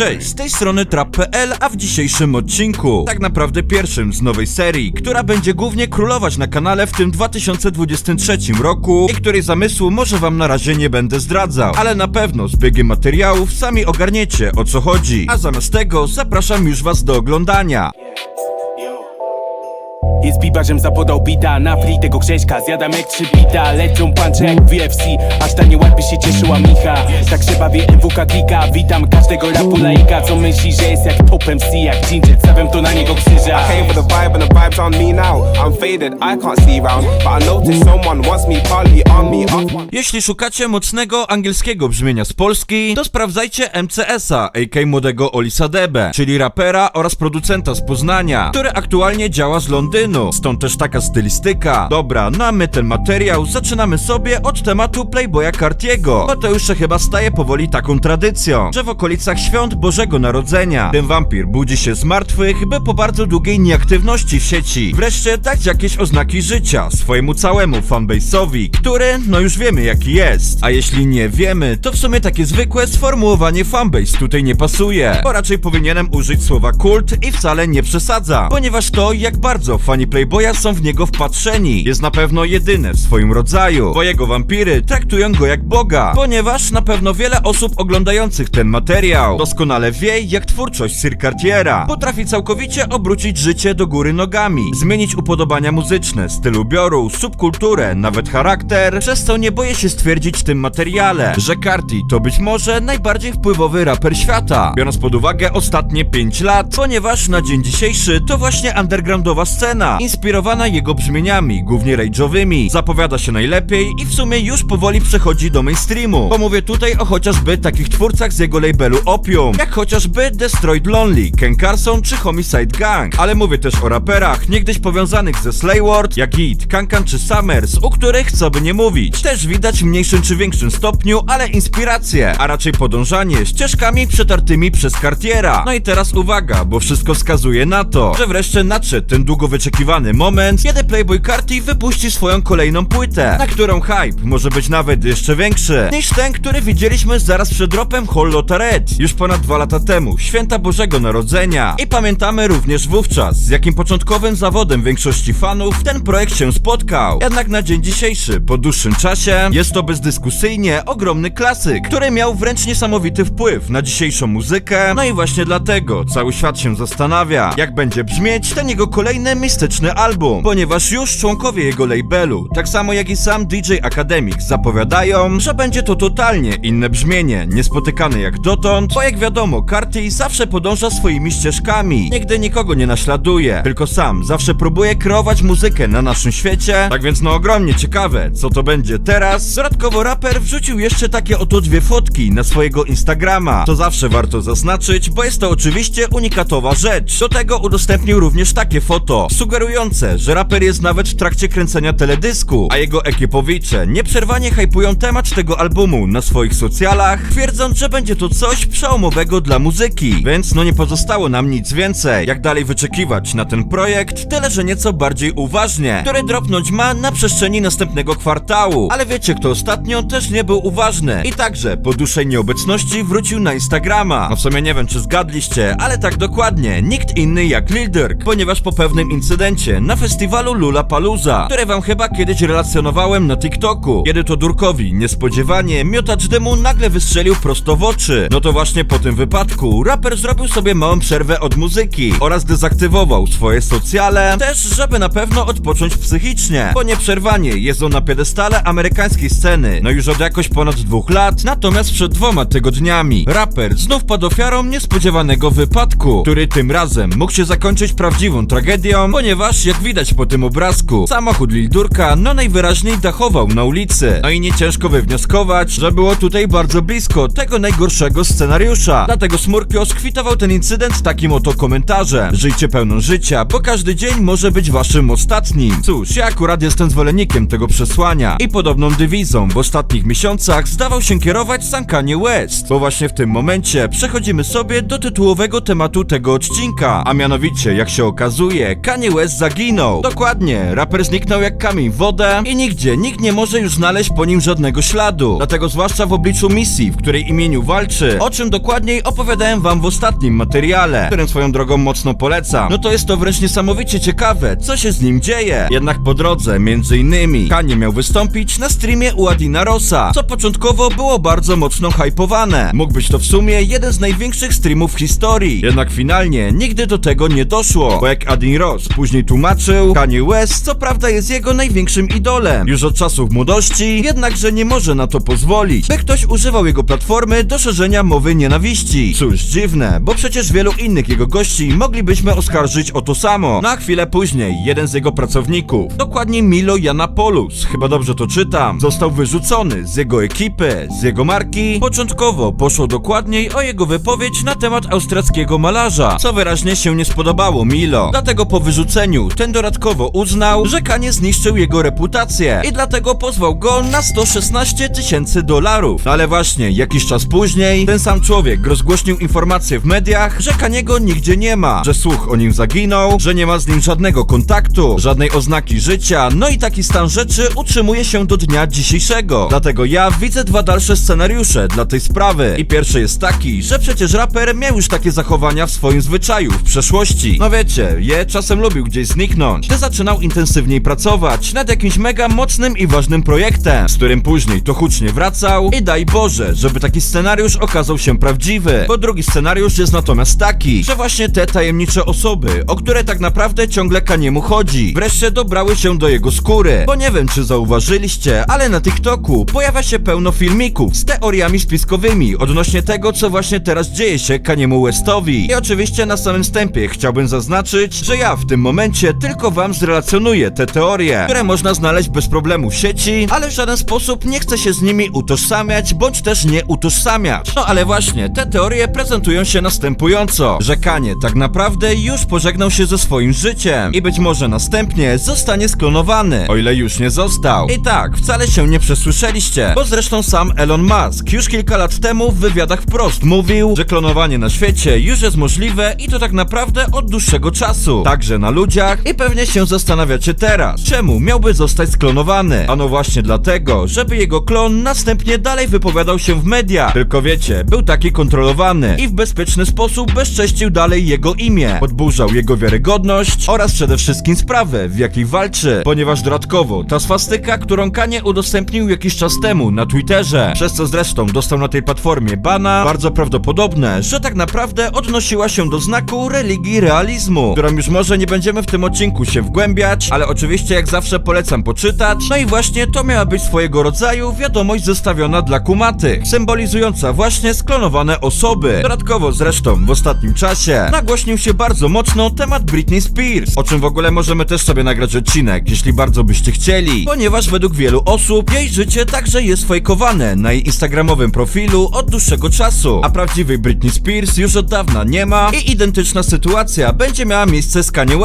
Cześć, z tej strony Trap.pl, a w dzisiejszym odcinku, tak naprawdę pierwszym z nowej serii, która będzie głównie królować na kanale w tym 2023 roku i której zamysłu może wam na razie nie będę zdradzał, ale na pewno z biegiem materiałów sami ogarniecie o co chodzi, a zamiast tego zapraszam już was do oglądania. Jest biba, żem zapodał bita Na free tego Grześka zjadam jak trzy bita Lecą puncze jak w UFC Aż ta nieładnie się cieszyła Micha Tak się bawię MWK klika Witam każdego rapu laika Co myśli, że jest jak top MC Jak Ginger, stawiam to na niego krzyża I came for the vibe and the vibe's on me now. I'm faded, I can't see round, but I noticed someone wants me partly on me. Off one. Jeśli szukacie mocnego angielskiego brzmienia z Polski, to sprawdzajcie MCS-a, a.k. młodego Olisa Debe, czyli rapera oraz producenta z Poznania, który aktualnie działa z Londynu, stąd też taka stylistyka. Dobra, no a my ten materiał zaczynamy sobie od tematu Playboya Cartiego, bo to już się chyba staje powoli taką tradycją, że w okolicach świąt Bożego Narodzenia ten wampir budzi się z martwych, by po bardzo długiej nieaktywności w sieci wreszcie dać jakieś oznaki życia swojemu całemu fanbase'owi, który no już wiemy jaki jest. A jeśli nie wiemy, to w sumie takie zwykłe sformułowanie fanbase tutaj nie pasuje, bo raczej powinienem użyć słowa kult i wcale nie przesadza, ponieważ to jak bardzo fani Playboya są w niego wpatrzeni. Jest na pewno jedyne w swoim rodzaju, bo jego wampiry traktują go jak boga, ponieważ na pewno wiele osób oglądających ten materiał doskonale wie jak twórczość Sir Cartiera potrafi całkowicie obrócić życie do góry nogami, zmienić upodobania muzyczne, styl ubioru, subkulturę, nawet charakter, przez co nie boję się stwierdzić w tym materiale, że Carti to być może najbardziej wpływowy raper świata, biorąc pod uwagę ostatnie 5 lat, ponieważ na dzień dzisiejszy to właśnie undergroundowa scena, inspirowana jego brzmieniami, głównie rage'owymi, zapowiada się najlepiej i w sumie już powoli przechodzi do mainstreamu, bo mówię tutaj o chociażby takich twórcach z jego labelu Opium, jak chociażby Destroyed Lonely, Ken Carson czy Homicide Gang, ale mówię też o raperach niegdyś powiązanych ze Slayward, jak Git, Kankan czy Summers, u których, co by nie mówić, też widać w mniejszym czy większym stopniu, ale inspiracje, a raczej podążanie ścieżkami przetartymi przez Cartiera. No i teraz uwaga, bo wszystko wskazuje na to, że wreszcie nadszedł ten długo wyczekiwany moment, kiedy Playboy Carti wypuści swoją kolejną płytę, na którą hype może być nawet jeszcze większy niż ten, który widzieliśmy zaraz przed dropem Hollow Red już ponad dwa lata temu, święta Bożego Narodzenia. I pamiętamy również wówczas, z jakim początkowym zawodem większości fanów ten projekt się spotkał. Jednak na dzień dzisiejszy, po dłuższym czasie, jest to bezdyskusyjnie ogromny klasyk, który miał wręcz niesamowity wpływ na dzisiejszą muzykę. No i właśnie dlatego cały świat się zastanawia, jak będzie brzmieć ten jego kolejny album, ponieważ już członkowie jego labelu, tak samo jak i sam DJ Academics zapowiadają, że będzie to totalnie inne brzmienie, niespotykane jak dotąd, bo jak wiadomo, Carti zawsze podąża swoimi ścieżkami, nigdy nikogo nie naśladuje, tylko sam zawsze próbuje kreować muzykę na naszym świecie, tak więc no ogromnie ciekawe, co to będzie teraz. Dodatkowo raper wrzucił jeszcze takie oto dwie fotki na swojego Instagrama, to zawsze warto zaznaczyć, bo jest to oczywiście unikatowa rzecz. Do tego udostępnił również takie foto, sugerujące, że raper jest nawet w trakcie kręcenia teledysku, a jego ekipowicze nieprzerwanie hypują temat tego albumu na swoich socjalach, twierdząc, że będzie to coś przełomowego dla muzyki, więc no nie pozostało nam nic więcej, jak dalej wyczekiwać na ten projekt, tyle że nieco bardziej uważnie, który dropnąć ma na przestrzeni następnego kwartału, ale wiecie kto ostatnio też nie był uważny. I także po dłuższej nieobecności wrócił na Instagrama. No w sumie nie wiem czy zgadliście, ale tak dokładnie, nikt inny jak Lil Durk, ponieważ po pewnym incydencie na festiwalu Lollapalooza, które wam chyba kiedyś relacjonowałem na TikToku, kiedy to Durkowi niespodziewanie miotacz dymu nagle wystrzelił prosto w oczy. No to właśnie po tym wypadku raper zrobił sobie małą przerwę od muzyki oraz dezaktywował swoje socjale, też żeby na pewno odpocząć psychicznie, bo nieprzerwanie on na piedestale amerykańskiej sceny, no już od jakoś ponad dwóch lat, natomiast przed dwoma tygodniami raper znów padł ofiarą niespodziewanego wypadku, który tym razem mógł się zakończyć prawdziwą tragedią, ponieważ jak widać po tym obrazku, samochód Lil Durka no najwyraźniej dachował na ulicy, no i nie ciężko wywnioskować, że było tutaj bardzo blisko tego najgorszego scenariusza, dlatego Smurkio skwitował ten incydent takim oto komentarzem, żyjcie pełną życia, bo każdy dzień może być waszym ostatnim. Cóż, ja akurat jestem zwolennikiem tego przesłania i podobną dywizą w ostatnich miesiącach zdawał się kierować sam Kanye West, bo właśnie w tym momencie przechodzimy sobie do tytułowego tematu tego odcinka, a mianowicie, jak się okazuje, Kanye West West zaginął. Dokładnie, raper zniknął jak kamień w wodę i nigdzie nikt nie może już znaleźć po nim żadnego śladu. Dlatego zwłaszcza w obliczu misji, w której imieniu walczy, o czym dokładniej opowiadałem wam w ostatnim materiale, którym swoją drogą mocno polecam. No to jest to wręcz niesamowicie ciekawe, co się z nim dzieje. Jednak po drodze, między innymi, Kanye miał wystąpić na streamie u Adina Rossa, co początkowo było bardzo mocno hypowane. Mógł być to w sumie jeden z największych streamów w historii. Jednak finalnie nigdy do tego nie doszło, bo jak Adin Ross później tłumaczył, Kanye West co prawda jest jego największym idolem już od czasów młodości, jednakże nie może na to pozwolić, by ktoś używał jego platformy do szerzenia mowy nienawiści. Cóż, dziwne, bo przecież wielu innych jego gości moglibyśmy oskarżyć o to samo. Na chwilę później jeden z jego pracowników, dokładnie Milo Janapolus, chyba dobrze to czytam, został wyrzucony z jego ekipy, z jego marki. Początkowo poszło dokładniej o jego wypowiedź na temat austriackiego malarza, co wyraźnie się nie spodobało Milo. Dlatego po wyrzuceniu ten dodatkowo uznał, że Kanie zniszczył jego reputację i dlatego pozwał go na 116 tysięcy dolarów. Ale właśnie jakiś czas później ten sam człowiek rozgłośnił informację w mediach, że Kaniego nigdzie nie ma, że słuch o nim zaginął, że nie ma z nim żadnego kontaktu, żadnej oznaki życia, no i taki stan rzeczy utrzymuje się do dnia dzisiejszego. Dlatego ja widzę dwa dalsze scenariusze dla tej sprawy. I pierwszy jest taki, że przecież raper miał już takie zachowania w swoim zwyczaju w przeszłości. No wiecie, je czasem lubił gdzieś zniknąć, gdy zaczynał intensywniej pracować nad jakimś mega mocnym i ważnym projektem, z którym później to hucznie wracał i daj Boże, żeby taki scenariusz okazał się prawdziwy. Bo drugi scenariusz jest natomiast taki, że właśnie te tajemnicze osoby, o które tak naprawdę ciągle Kaniemu chodzi, wreszcie dobrały się do jego skóry. Bo nie wiem czy zauważyliście, ale na TikToku pojawia się pełno filmików z teoriami spiskowymi odnośnie tego, co właśnie teraz dzieje się Kaniemu Westowi. I oczywiście na samym wstępie chciałbym zaznaczyć, że ja w tym momencie tylko wam zrelacjonuję te teorie, które można znaleźć bez problemu w sieci, ale w żaden sposób nie chcę się z nimi utożsamiać, bądź też nie utożsamiać. No ale właśnie, te teorie prezentują się następująco, że Kanie tak naprawdę już pożegnał się ze swoim życiem i być może następnie zostanie sklonowany, o ile już nie został. I tak, wcale się nie przesłyszeliście, bo zresztą sam Elon Musk już kilka lat temu w wywiadach wprost mówił, że klonowanie na świecie już jest możliwe i to tak naprawdę od dłuższego czasu, także na ludziach i pewnie się zastanawiacie teraz, czemu miałby zostać sklonowany? Ano właśnie dlatego, żeby jego klon następnie dalej wypowiadał się w mediach, tylko wiecie, był taki kontrolowany i w bezpieczny sposób bezcześcił dalej jego imię, podburzał jego wiarygodność oraz przede wszystkim sprawę, w jakiej walczy, ponieważ dodatkowo ta swastyka, którą Kanie udostępnił jakiś czas temu na Twitterze, przez co zresztą dostał na tej platformie bana, bardzo prawdopodobne, że tak naprawdę odnosiła się do znaku religii realizmu, którą już może nie będziemy w tym odcinku się wgłębiać, ale oczywiście jak zawsze polecam poczytać. No i właśnie to miała być swojego rodzaju wiadomość zestawiona dla kumatych, symbolizująca właśnie sklonowane osoby. Dodatkowo zresztą w ostatnim czasie nagłośnił się bardzo mocno temat Britney Spears, o czym w ogóle możemy też sobie nagrać odcinek, jeśli bardzo byście chcieli, ponieważ według wielu osób jej życie także jest fejkowane na jej instagramowym profilu od dłuższego czasu, a prawdziwej Britney Spears już od dawna nie ma i identyczna sytuacja będzie miała miejsce z Kanye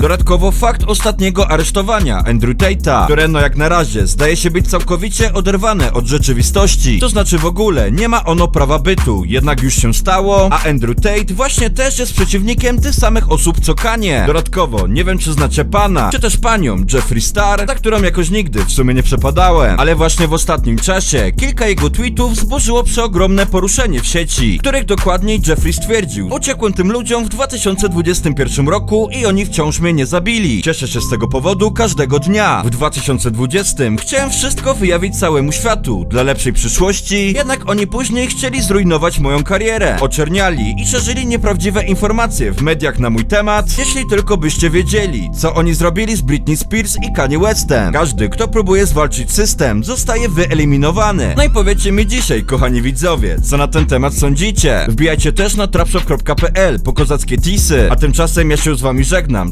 Dodatkowo fakt ostatniego aresztowania Andrew Tate'a, które no jak na razie zdaje się być całkowicie oderwane od rzeczywistości, to znaczy w ogóle nie ma ono prawa bytu, jednak już się stało, a Andrew Tate właśnie też jest przeciwnikiem tych samych osób co Kanye. Dodatkowo, nie wiem czy znacie pana, czy też panią Jeffree Star, za którą jakoś nigdy w sumie nie przepadałem, ale właśnie w ostatnim czasie kilka jego tweetów zburzyło przeogromne poruszenie w sieci, których dokładniej Jeffrey stwierdził, uciekłem tym ludziom w 2021 roku i oni wciąż mnie nie zabili. Cieszę się z tego powodu każdego dnia. W 2020 chciałem wszystko wyjawić całemu światu, dla lepszej przyszłości, jednak oni później chcieli zrujnować moją karierę. Oczerniali i szerzyli nieprawdziwe informacje w mediach na mój temat, jeśli tylko byście wiedzieli, co oni zrobili z Britney Spears i Kanye Westem. Każdy, kto próbuje zwalczyć system, zostaje wyeliminowany. No i powiedzcie mi dzisiaj, kochani widzowie, co na ten temat sądzicie. Wbijajcie też na trapshop.pl po kozackie tisy, a tymczasem ja się z wami żegnam.